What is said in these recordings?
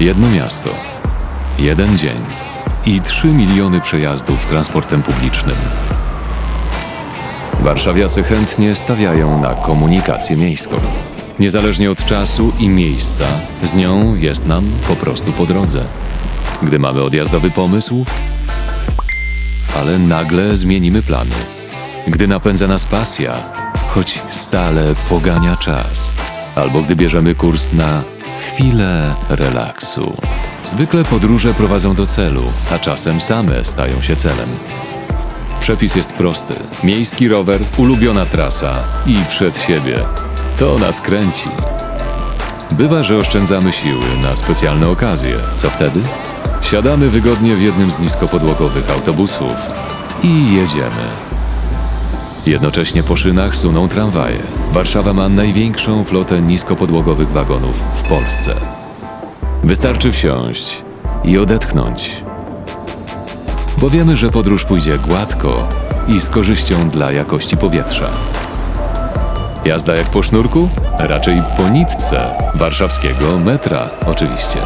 Jedno miasto, jeden dzień i 3 miliony przejazdów transportem publicznym. Warszawiacy chętnie stawiają na komunikację miejską. Niezależnie od czasu i miejsca, z nią jest nam po prostu po drodze. Gdy mamy odjazdowy pomysł, ale nagle zmienimy plany. Gdy napędza nas pasja, choć stale pogania czas, albo gdy bierzemy kurs na chwilę relaksu. Zwykle podróże prowadzą do celu, a czasem same stają się celem. Przepis jest prosty. Miejski rower, ulubiona trasa i przed siebie. To nas kręci. Bywa, że oszczędzamy siły na specjalne okazje. Co wtedy? Siadamy wygodnie w jednym z niskopodłogowych autobusów i jedziemy. Jednocześnie po szynach suną tramwaje. Warszawa ma największą flotę niskopodłogowych wagonów w Polsce. Wystarczy wsiąść i odetchnąć bo wiemy, że podróż pójdzie gładko i z korzyścią dla jakości powietrza. Jazda jak po sznurku? Raczej po nitce warszawskiego metra, oczywiście.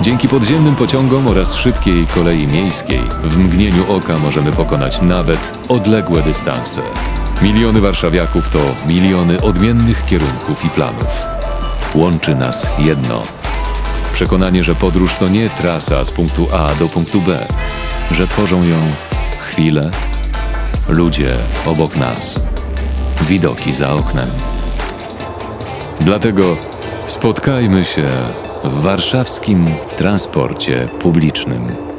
Dzięki podziemnym pociągom oraz szybkiej kolei miejskiej w mgnieniu oka możemy pokonać nawet odległe dystanse. Miliony warszawiaków to miliony odmiennych kierunków i planów. Łączy nas jedno Przekonanie, że podróż to nie trasa z punktu A do punktu B, że tworzą ją chwile, ludzie obok nas, widoki za oknem. Dlatego spotkajmy się w warszawskim transporcie publicznym.